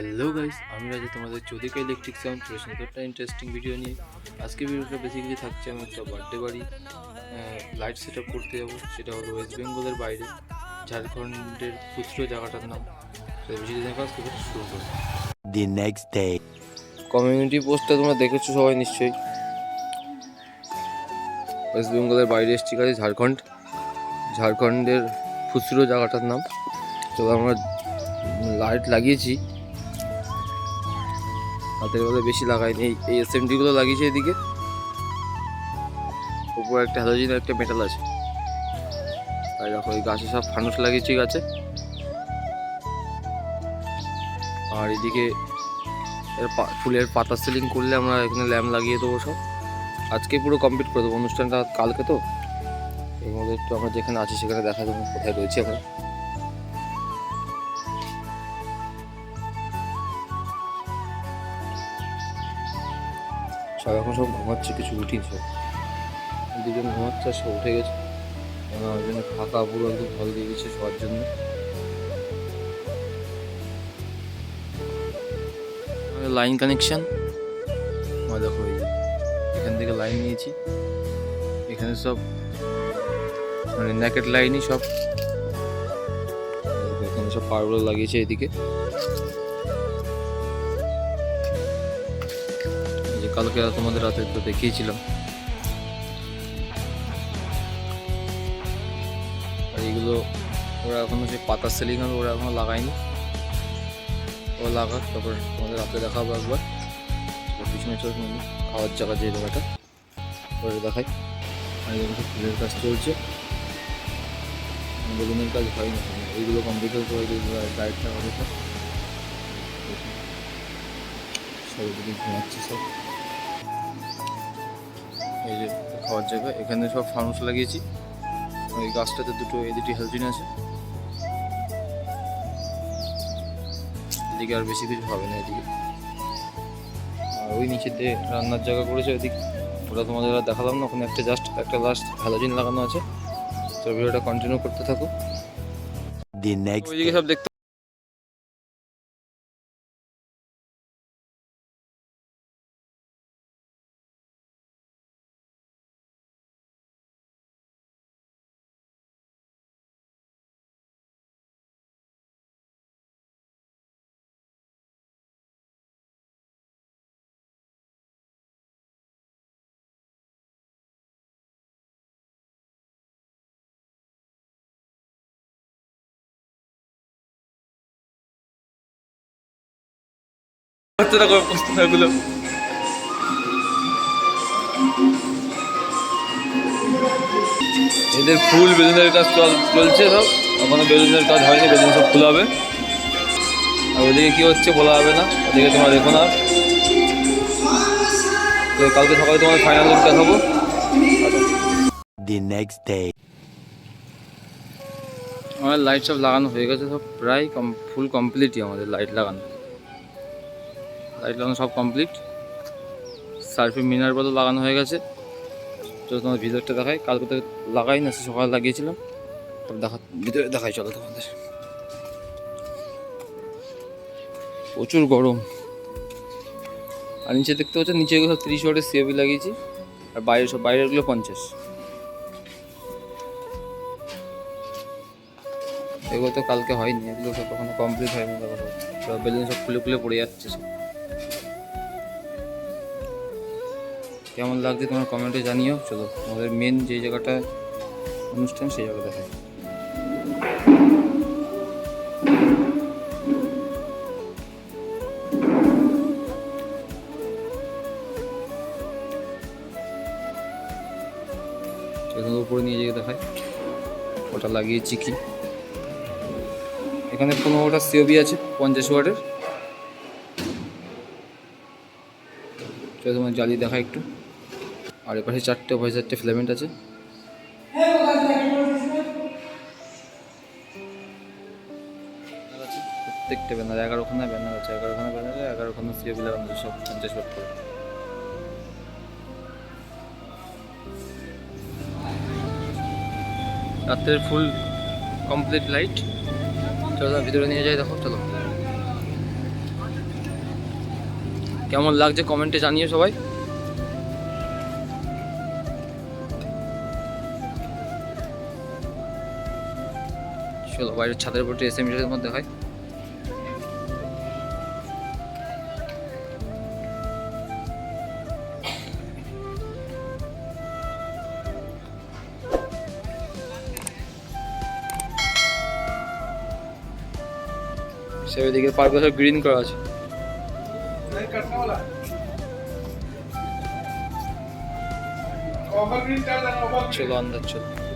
Hello guys আমি রাজা তোমাদের চৌদিকা ইলেকট্রিক সাউন্ড চলে একটা ইন্টারেস্টিং ভিডিও নিয়ে। আজকে ভিডিওটা বেসিক্যালি থাকছে আমার একটা বার্থডে বাড়ি লাইট সেট আপ করতে যাব সেটা হলো ওয়েস্ট বেঙ্গলের বাইরে ঝাড়খণ্ডের খুচরো জায়গাটার নাম। তো থেকে শুরু করি the next day. কমিউনিটি পোস্টটা তোমরা দেখেছ সবাই নিশ্চয়ই। ওয়েস্ট বেঙ্গলের বাইরে এসছি কাজে ঝাড়খণ্ড ঝাড়খণ্ডের খুচরো জায়গাটার নাম। তো আমরা লাইট লাগিয়েছি। হাতের বেলা বেশি লাগাইনি। এই এই এসএমডিগুলো লাগিয়েছে এদিকে। উপরে একটা হ্যালোজিন একটা মেটাল আছে। আর দেখো, এই গাছে সব ফানুস লাগিয়েছি গাছে। আর এদিকে এর ফুলের পাতা সিলিং করলে আমরা এখানে ল্যাম্প লাগিয়ে দেবো সব। আজকে পুরো কমপ্লিট করে দেবো। অনুষ্ঠানটা কালকে তো। এর মধ্যে একটু আমরা যেখানে আছি সেখানে দেখা যাব কোথায় রয়েছি আমরা। এখন সব ঘুমাচ্ছে কিছু সব। দুজন ঘুমাচ্ছে সব উঠে গেছে। আমার জন্য ফাঁকা পুরো একদম হল দিয়ে গেছে সবার জন্য। লাইন কানেকশন মজা দেখো এই যে, এখান থেকে লাইন নিয়েছি। এখানে সব মানে ন্যাকেট লাইনই সব। এখানে সব পাওয়ারগুলো লাগিয়েছে এদিকে। কালকে তোমাদের রাতে তো দেখিয়েছিলাম। আর এইগুলো ওরা এখনও যে পাতা সেলিং হবে ওরা এখনও লাগায়নি। ও লাগাক, তারপর তোমাদের রাতে দেখাবো একবার। পিছনে চল খাওয়ার জায়গা যে জায়গাটা ওটা দেখাই। আর ফুলের কাজ চলছে। বেলুনের কাজ হয়নি এখনও। এইগুলো কম্পিউটার করে লাইট লাগাবে সব সব এদিকে ঘুমাচ্ছে সব। এই যে খাওয়ার জায়গা এখানে সব ফানুস লাগিয়েছি। ওই গাছটাতে দুটো এদিকে হেলজিন আছে। এদিকে আর বেশি কিছু হবে না এদিকে। আর ওই নিচেতে রান্নার জায়গা করেছে ওইদিক ওটা তোমাদের আর দেখালাম না ওখানে একটা জাস্ট একটা লাস্ট হ্যালোজিন লাগানো আছে। তো ভিডিওটা কন্টিনিউ করতে থাকো। ওইদিকে সব দেখতে করতে থাকো প্রশ্নগুলো এদের ফুল বেলুনের কাজ চল চলছে সব। এখনও বেলুনের কাজ হয়নি বেলুন সব ফুল হবে। আর ওদিকে কী হচ্ছে বলা হবে না। ওদিকে তোমরা দেখো না। তো কালকে সকালে তোমার ফাইনাল লুক দেখাবো। The next day. আমার লাইট সব লাগানো হয়ে গেছে সব। প্রায় কম ফুল কমপ্লিটই আমাদের লাইট লাগানো। লাইট লাগানো সব কমপ্লিট সার্ফি মিনার বলে লাগানো হয়ে গেছে। তো তোমার ভিতরটা দেখাই। কালকে তো লাগাই না সকালে লাগিয়েছিলাম। দেখা, ভিতরে দেখাই, চলো তোমাদের। প্রচুর গরম। আর নিচে দেখতে পাচ্ছ, নিচে সব তিরিশ ওয়াটের সিএবি লাগিয়েছি। আর বাইরে সব বাইরেরগুলো পঞ্চাশ। এগুলো তো কালকে হয়নি, এগুলো সব কখনো কমপ্লিট হয়নি সব বেলুন সব খুলে খুলে পড়ে যাচ্ছে সব। কেমন লাগছে তোমার কমেন্টে জানিও। চলো, আমাদের মেন যে জায়গাটা অনুষ্ঠান, সেই জায়গা দেখায় উপরে নিয়ে যেয়ে দেখায় ওটা লাগিয়েছি কি এখানে পনেরোটা সিওবি আছে, পঞ্চাশ ওয়াটের তোমার জ্বালি দেখা একটু। আর এপাশে চারটে ওপাশে চারটে ফিলামেন্ট আছে। প্রত্যেকটা ব্যানার এগারোখানা ব্যানার আছে, এগারোখানা ব্যানারে এগারোখানা সিওবি লাগানো আছে সব পঞ্চাশ ওয়াট করে। রাত্রের ফুল কমপ্লিট লাইট চলো ভিতরে নিয়ে যাই, দেখো, চলো। কেমন লাগছে কমেন্টে জানিয়ে সবাই। চলো বাইরে ছাদের উপর এসে মিটারের মধ্যে হয়। সেদিকে পাঁচ বছর গ্রিন করা আছে। চলো আন্দাজ চলো।